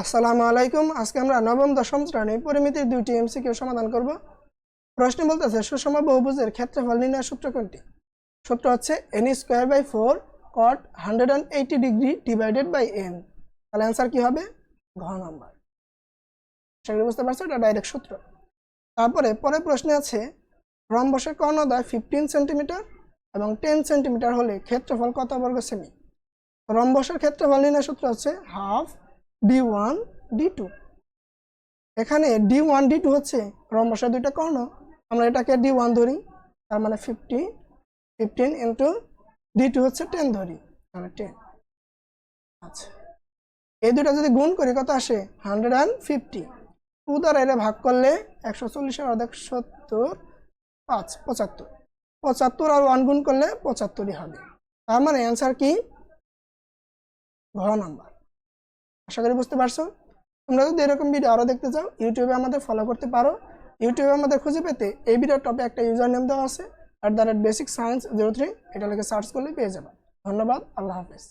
আসসালামু আলাইকুম। আজকে আমরা নবম, দশম শ্রেণি পরিমিতির দুইটি এমসিকিউ সমাধান করব। প্রশ্ন বলতেছে, সুষম বহুভুজের ক্ষেত্রফল নির্ণয় সূত্র কোনটি? সূত্র হচ্ছে N square by four cot hundred and eighty degree divided by N তাহলে অ্যান্সার কি হবে? ঘ নাম্বার সেগুলো বুঝতে পারছ, এটা ডাইরেক্ট সূত্র। তারপরে পরের প্রশ্নে আছে রম্বসের কর্ণদয় ফিফটিন সেন্টিমিটার এবং টেন সেন্টিমিটার হলে ক্ষেত্রফল কত বর্গ সেমি রম্বসের ক্ষেত্রফল নির্ণয় সূত্র হচ্ছে half D one, D two. এখানে ডি ওয়ান, ডি টু হচ্ছে রম্বসের দুইটা কর্ণ। আমরা এটাকে ডি ওয়ান ধরি, তার মানে fifty fifteen into D two হচ্ছে টেন ধরি, তাহলে টেন আচ্ছা। এই দুটা যদি গুণ করি, কত আসে? হান্ড্রেড অ্যান্ড ফিফটি টু দ্বারা এটা ভাগ করলে একশো চল্লিশের অর্ধেক সত্তর, পাঁচ, পঁচাত্তর। পঁচাত্তর আর ওয়ান গুণ করলে পঁচাত্তরই হবে। তার মানে অ্যান্সার কি? ঘ নাম্বার আশা করি বুঝতে পারছ? তোমরা যদি এরকম ভিডিও আরও দেখতে চাও ইউটিউবে আমাদের ফলো করতে পারো। ইউটিউবে আমাদের খুঁজে পেতে এই ভিডিওর টপে একটা ইউজার নেম দেওয়া আছে at the rate basic science zero three এটা লিখে সার্চ করলে পেয়ে যাবে। ধন্যবাদ, আল্লাহ হাফেজ।